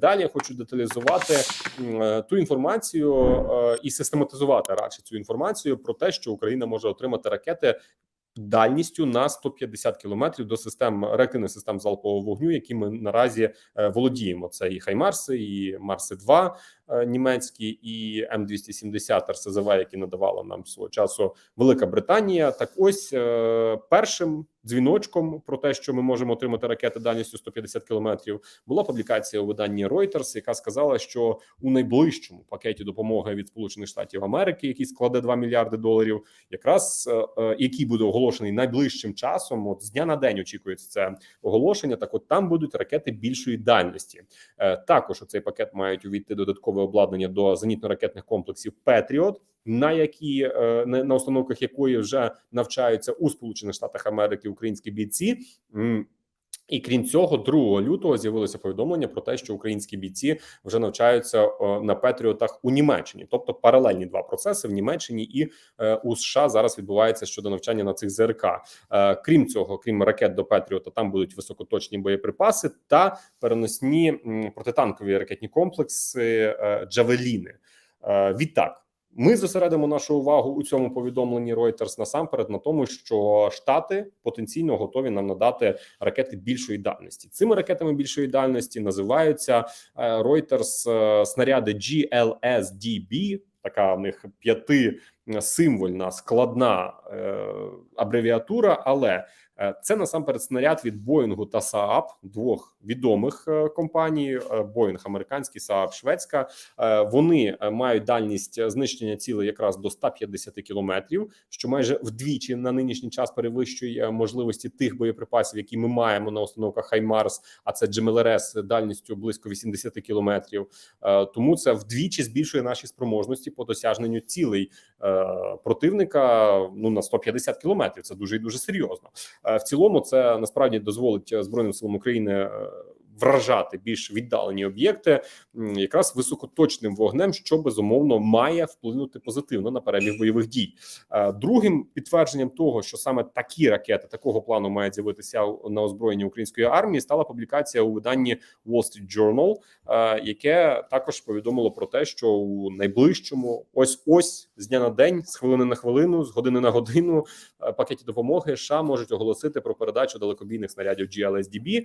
Далі я хочу деталізувати е, ту інформацію е, і систематизувати радше цю інформацію про те, що Україна може отримати ракети дальністю на 150 кілометрів до систем реактивних систем залпового вогню, які ми наразі е, володіємо. Це і Хаймарси, і Марси 2 е, німецькі, і М270 РСЗВ, які надавала нам свого часу Велика Британія. Так, ось першим дзвіночком про те, що ми можемо отримати ракети дальністю 150 кілометрів, була публікація у виданні Reuters, яка сказала, що у найближчому пакеті допомоги від Сполучених Штатів Америки, який складе 2 мільярди доларів, якраз е, е, який буде оголошений найближчим часом. От з дня на день очікується це оголошення. Так, от там будуть ракети більшої дальності. Е, Також у цей пакет мають увійти додаткове обладнання до зенітно-ракетних комплексів Петріот. На які е, на установках якої вже навчаються у Сполучених Штатах Америки українські бійці. І крім цього, 2 лютого з'явилося повідомлення про те, що українські бійці вже навчаються на Петріотах у Німеччині, тобто паралельні два процеси в Німеччині і е, у США зараз відбувається щодо навчання на цих ЗРК. Е, Крім цього, крім ракет до Петріота, там будуть високоточні боєприпаси та переносні протитанкові ракетні комплекси Джавеліни. Відтак. Ми зосередимо нашу увагу у цьому повідомленні Reuters насамперед на тому, що Штати потенційно готові нам надати ракети більшої дальності. Цими ракетами більшої дальності називаються е, Reuters е, снаряди GLSDB, Така в них п'яти символьна складна е, абревіатура, але це насамперед снаряд від Боїнгу та Saab, двох відомих е, компаній: е, Боїнг американський, Saab шведська. Е, Вони е, мають дальність знищення цілей якраз до 150 кілометрів, що майже вдвічі на нинішній час перевищує можливості тих боєприпасів, які ми маємо на установках Хаймарс, а це GMLRS дальністю близько 80 кілометрів. Е, Тому це вдвічі збільшує наші спроможності по досягненню цілей е, противника. Ну на 150 кілометрів. Це дуже і дуже серйозно. Е, В цілому, це насправді дозволить е, збройним силам України. Вражати більш віддалені об'єкти якраз високоточним вогнем, що безумовно має вплинути позитивно на перебіг бойових дій. Е, Другим підтвердженням того, що саме такі ракети такого плану мають з'явитися на озброєнні української армії, стала публікація у виданні Wall Street Journal, е, яке також повідомило про те, що у найближчому ось ось з дня на день, з хвилини на хвилину, з години на годину е, пакеті допомоги США можуть оголосити про передачу далекобійних снарядів GLSDB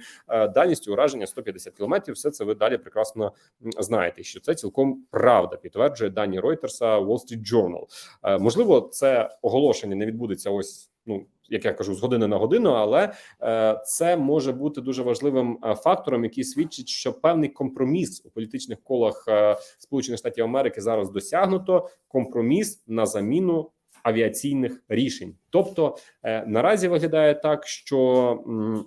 дальністю ураження 150 кілометрів. Все це ви далі прекрасно знаєте, що це цілком правда підтверджує дані Reuters, Wall Street Journal. Е, Можливо, це оголошення не відбудеться ось. Ну, як я кажу, з години на годину, але е, це може бути дуже важливим е, фактором, який свідчить, що певний компроміс у політичних колах е, Сполучених Штатів Америки зараз досягнуто. Компроміс на заміну авіаційних рішень. Тобто е, наразі виглядає так, що м,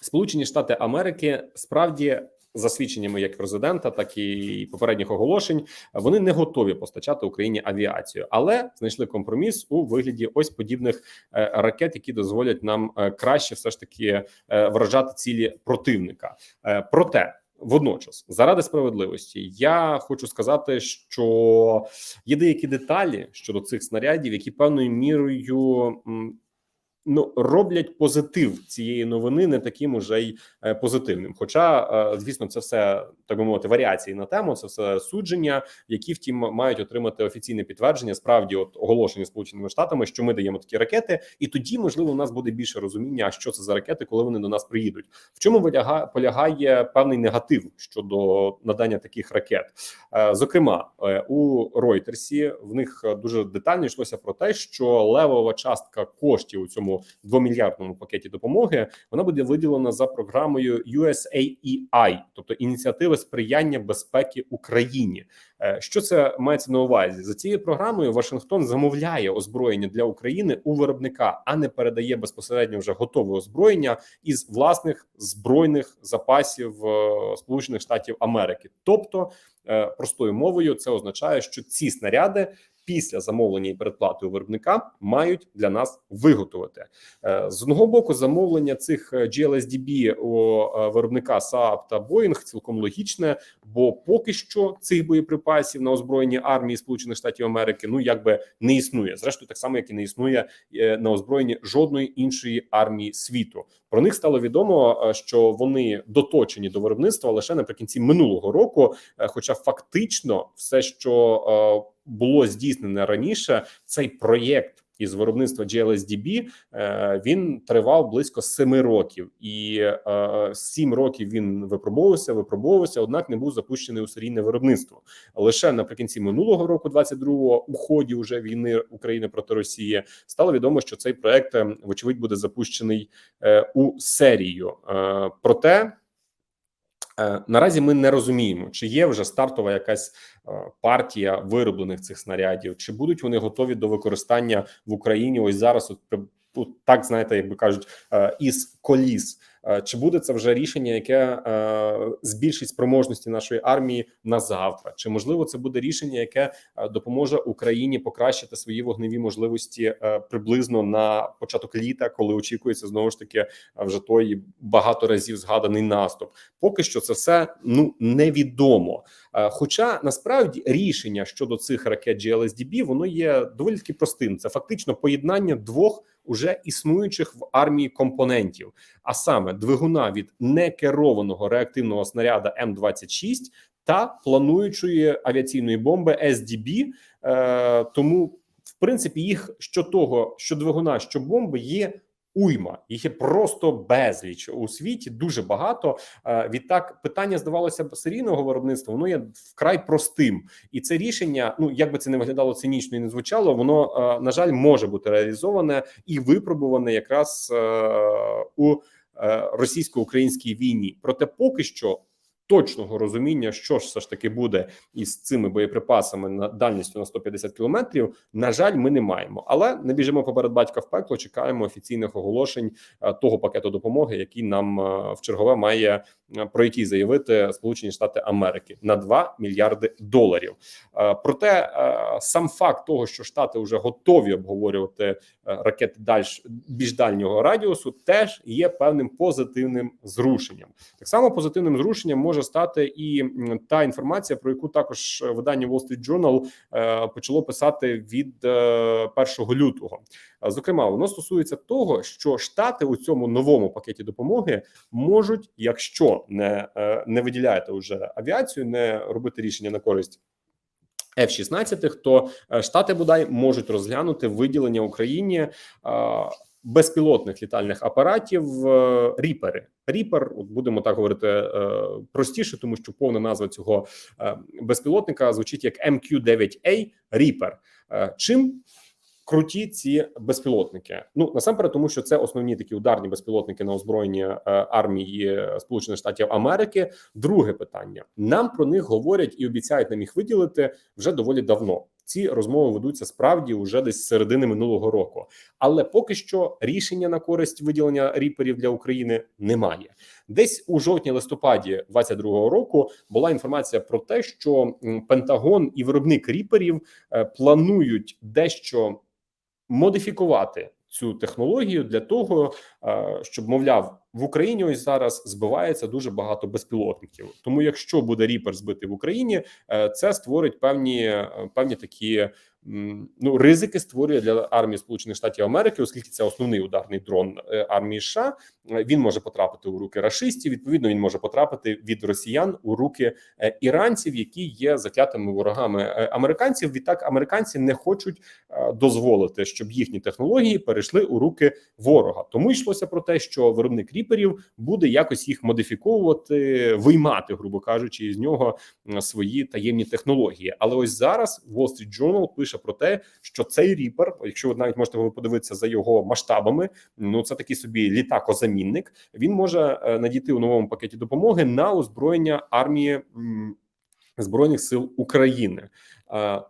Сполучені Штати Америки справді. За свідченнями як президента, так і попередніх оголошень, вони не готові постачати Україні авіацію, але знайшли компроміс у вигляді ось подібних е, ракет, які дозволять нам е, краще все ж таки е, вражати цілі противника. Проте водночас, заради справедливості, я хочу сказати, що є деякі деталі щодо цих снарядів, які певною мірою. Ну, роблять позитив цієї новини не таким уже й е, позитивним. Хоча, е, звісно, це все так би мовити, варіації на тему, це все судження, які втім мають отримати офіційне підтвердження. Справді, от оголошення сполученими штатами, що ми даємо такі ракети, і тоді можливо у нас буде більше розуміння, що це за ракети, коли вони до нас приїдуть. В чому поляга- полягає певний негатив щодо надання таких ракет? Е, Зокрема, у Ройтерсі в них дуже детально йшлося про те, що левова частка коштів у цьому двомільярдному пакеті допомоги вона буде виділена за програмою USAEI, тобто ініціативи сприяння безпеки Україні. Е, Що це мається на увазі за цією програмою? Вашингтон замовляє озброєння для України у виробника, а не передає безпосередньо вже готове озброєння із власних збройних запасів е, Сполучених Штатів Америки. Тобто, е, простою мовою, це означає, що ці снаряди після замовлення і передплати у виробника мають для нас виготовити Е, з одного боку. Замовлення цих е, GLSDB у е, виробника Saab та Boeing цілком логічне, бо поки що цих боєприпасів на озброєнні армії Сполучених Штатів Америки ну якби не існує. Зрештою, так само як і не існує на озброєнні жодної іншої армії світу. Про них стало відомо, що вони доточені до виробництва лише наприкінці минулого року. Хоча фактично все, що було здійснене раніше, цей проєкт. Із виробництва GLSDB е, він тривав близько семи років, і е, сім років він випробовувався, випробовувався однак не був запущений у серійне виробництво. Лише наприкінці минулого року, 22-го, у ході вже війни України проти Росії, стало відомо, що цей проект е, вочевидь буде запущений у серію. Проте наразі ми не розуміємо, чи є вже стартова якась е, партія вироблених цих снарядів, чи будуть вони готові до використання в Україні. Ось зараз, от от так знаєте, як би кажуть, е, із коліс. Е, Чи буде це вже рішення, яке е, збільшить спроможності нашої армії на завтра? Чи можливо це буде рішення, яке е, допоможе Україні покращити свої вогневі можливості приблизно на початок літа, коли очікується знову ж таки вже той багато разів згаданий наступ? Поки що це все ну невідомо. Хоча насправді рішення щодо цих ракет GLSDB, воно є доволі таки простим. Це фактично поєднання двох уже існуючих в армії компонентів, а саме двигуна від некерованого реактивного снаряда М26 та плануючої авіаційної бомби СДБ, Е, тому, в принципі, їх що того, що двигуна, що бомби є. Уйма їх є просто безліч у світі, дуже багато. Е, Відтак, питання здавалося б серійного виробництва, воно є вкрай простим, і це рішення, ну як би це не виглядало цинічно і не звучало, воно е, на жаль може бути реалізоване і випробуване якраз е, у російсько-українській війні. Проте, поки що. Точного розуміння, що ж все ж таки буде із цими боєприпасами на дальністю на 150 кілометрів, на жаль, ми не маємо. Але не біжимо поперед батька в пекло. Чекаємо офіційних оголошень е, того пакету допомоги, який нам е, в чергове має про який заявити Сполучені Штати Америки на 2 мільярди доларів. Е, Проте е, сам факт того, що штати вже готові обговорювати е, ракети дальш більш дальнього радіусу, теж є певним позитивним зрушенням. Так само позитивним зрушенням може стати і та інформація, про яку також е, видання Wall Street Journal е, почало писати від е, 1 лютого. Зокрема, воно стосується того, що штати у цьому новому пакеті допомоги можуть, якщо не, е, не виділяєте вже авіацію, не робити рішення на користь. F-16, то е, штати бодай можуть розглянути виділення Україні безпілотних літальних апаратів е, ріпери. Ріпер, будемо так говорити простіше, тому що повна назва цього безпілотника звучить як MQ-9A Ріпер. Чим круті ці безпілотники? Ну насамперед, тому що це основні такі ударні безпілотники на озброєння е, армії Сполучених Штатів Америки. Друге питання: нам про них говорять і обіцяють нам їх виділити вже доволі давно. Ці розмови ведуться справді вже десь з середини минулого року, але поки що рішення на користь виділення ріперів для України немає. Десь у жовтні-листопаді 22-го року була інформація про те, що Пентагон і виробник ріперів е, планують дещо модифікувати цю технологію для того, е, щоб мовляв в Україні ось зараз збивається дуже багато безпілотників. Тому, якщо буде ріпер збитий в Україні, е, це створить певні е, певні такі ну ризики створює для армії Сполучених Штатів Америки, оскільки це основний ударний дрон е, армії США. Е, Він може потрапити у руки рашистів. Відповідно, він може потрапити від росіян у руки е, іранців, які є заклятими ворогами американців. Відтак американці не хочуть дозволити, щоб їхні технології перейшли у руки ворога. Тому йшлося про те, що виробник ріперів буде якось їх модифіковувати, виймати, грубо кажучи, із нього свої таємні технології. Але ось зараз Wall Street Journal пише про те, що цей ріпер, якщо ви навіть можете подивитися за його масштабами, ну це такий собі літакозамінник. Він може е, надійти у новому пакеті допомоги на озброєння армії. Збройних сил України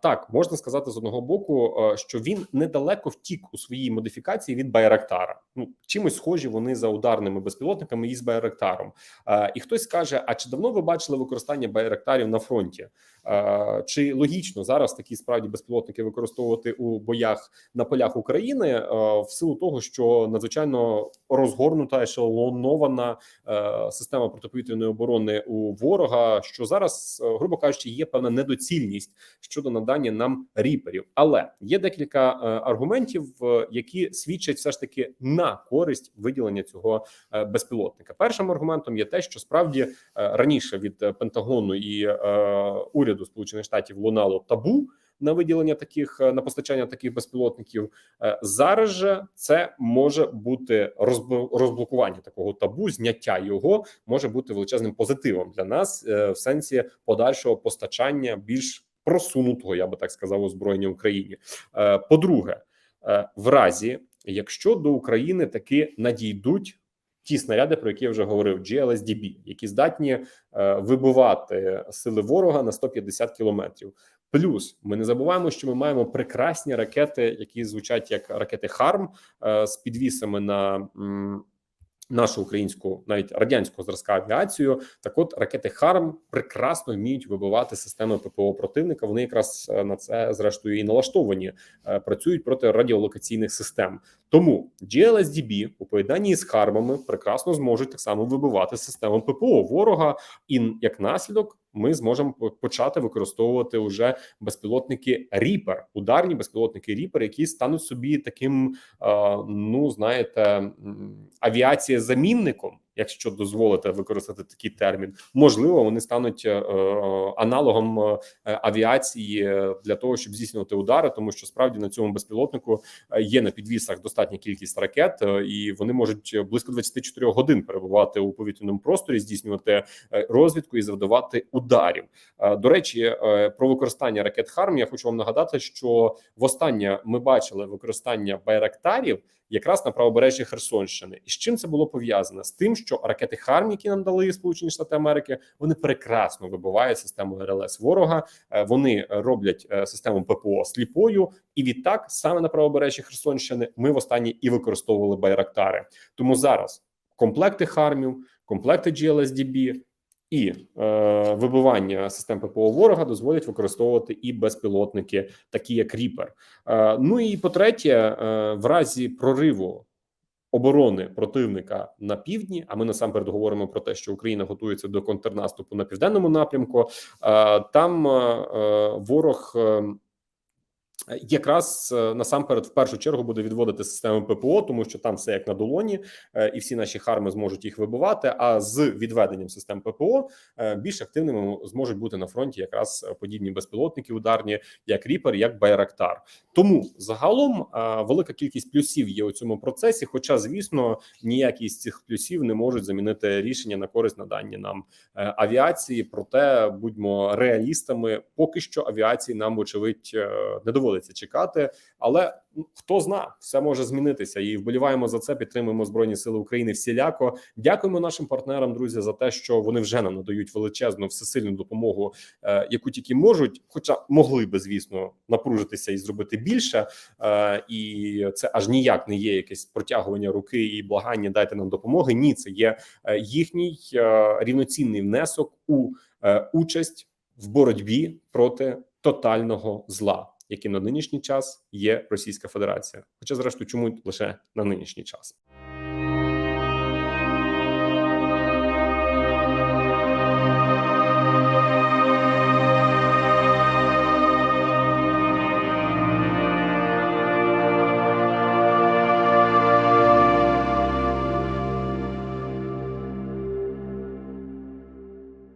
Так, можна сказати з одного боку, е, що він недалеко втік у своїй модифікації від Байрактара. Ну чимось схожі вони за ударними безпілотниками із Байрактаром. Е, І хтось скаже: а чи давно ви бачили використання Байрактарів на фронті? Е, Чи логічно зараз такі справді безпілотники використовувати у боях на полях України е, в силу того, що надзвичайно розгорнута ешелонована е, система протиповітряної оборони у ворога, що зараз, е, грубо кажучи, є певна недоцільність щодо надання нам ріперів, але є декілька е, аргументів, е, які свідчать все ж таки на користь виділення цього е, безпілотника. Першим аргументом є те, що справді раніше від Пентагону і уряду Сполучених Штатів лунало табу на виділення таких на постачання таких безпілотників. Зараз же це може бути розблокування такого табу, зняття його може бути величезним позитивом для нас в сенсі подальшого постачання більш просунутого, я би так сказав, озброєння Україні. Е, По-друге, е, в разі якщо до України таки надійдуть. Ті снаряди, про які я вже говорив, GLSDB, які здатні е, вибивати сили ворога на 150 кілометрів. Плюс ми не забуваємо, що ми маємо прекрасні ракети, які звучать як ракети ХАРМ е, з підвісами на м, нашу українську, навіть радянського зразка авіацію. Так, от ракети ХАРМ прекрасно вміють вибивати системи ППО противника. Вони якраз е, на це зрештою і налаштовані, е, працюють проти радіолокаційних систем. Тому GLSDB у поєднанні з хармами прекрасно зможуть так само вибивати систему ППО ворога, і як наслідок ми зможемо почати використовувати уже безпілотники Ріпер, ударні безпілотники Ріпер, які стануть собі таким, е, ну знаєте, авіація замінником. Якщо дозволите використати такий термін, можливо, вони стануть е, е, аналогом е, авіації для того, щоб здійснювати удари, тому що справді на цьому безпілотнику є на підвісах достатня кількість ракет, і вони можуть близько 24 годин перебувати у повітряному просторі, здійснювати розвідку і завдавати ударів. До речі, про використання ракет ХАРМ я хочу вам нагадати, що востаннє ми бачили використання байрактарів якраз на правобережжі Херсонщини. І з чим це було пов'язано? З тим, що ракети ХАРМ, які нам дали Сполучені Штати Америки, вони прекрасно вибивають систему РЛС ворога. Е, Вони роблять е, систему ППО сліпою, і відтак саме на правобережжі Херсонщини ми востаннє і використовували байрактари. Тому зараз комплекти хармів, комплекти GLSDB і е, вибивання систем ППО ворога дозволять використовувати і безпілотники, такі як Ріпер. Е, ну і по третє, е, в разі прориву. Оборони противника на півдні, а ми насамперед говоримо про те, що Україна готується до контрнаступу на південному напрямку. е, Там е, е, ворог якраз е, насамперед в першу чергу буде відводити системи ППО, тому що там все як на долоні, е, і всі наші харми зможуть їх вибивати. А з відведенням систем ППО е, більш активними зможуть бути на фронті якраз подібні безпілотники ударні, як Ріпер, як Байрактар. Тому загалом велика кількість плюсів є у цьому процесі. Хоча, звісно, ніякі з цих плюсів не можуть замінити рішення на користь надання нам авіації. Проте будьмо реалістами, поки що авіації нам вочевидь не доводиться чекати. Але ну, хто зна, все може змінитися. І вболіваємо за це. Підтримуємо збройні сили України всіляко. Дякуємо нашим партнерам, друзі, за те, що вони вже нам надають величезну всесильну допомогу, е, яку тільки можуть, хоча могли би, звісно, напружитися і зробити більше. Е, і це аж ніяк не є якесь протягування руки і благання. Дайте нам допомоги. Ні, це є е, їхній рівноцінний внесок у участь в боротьбі проти тотального зла, яким на нинішній час є Російська Федерація. Хоча, зрештою, чому лише на нинішній час.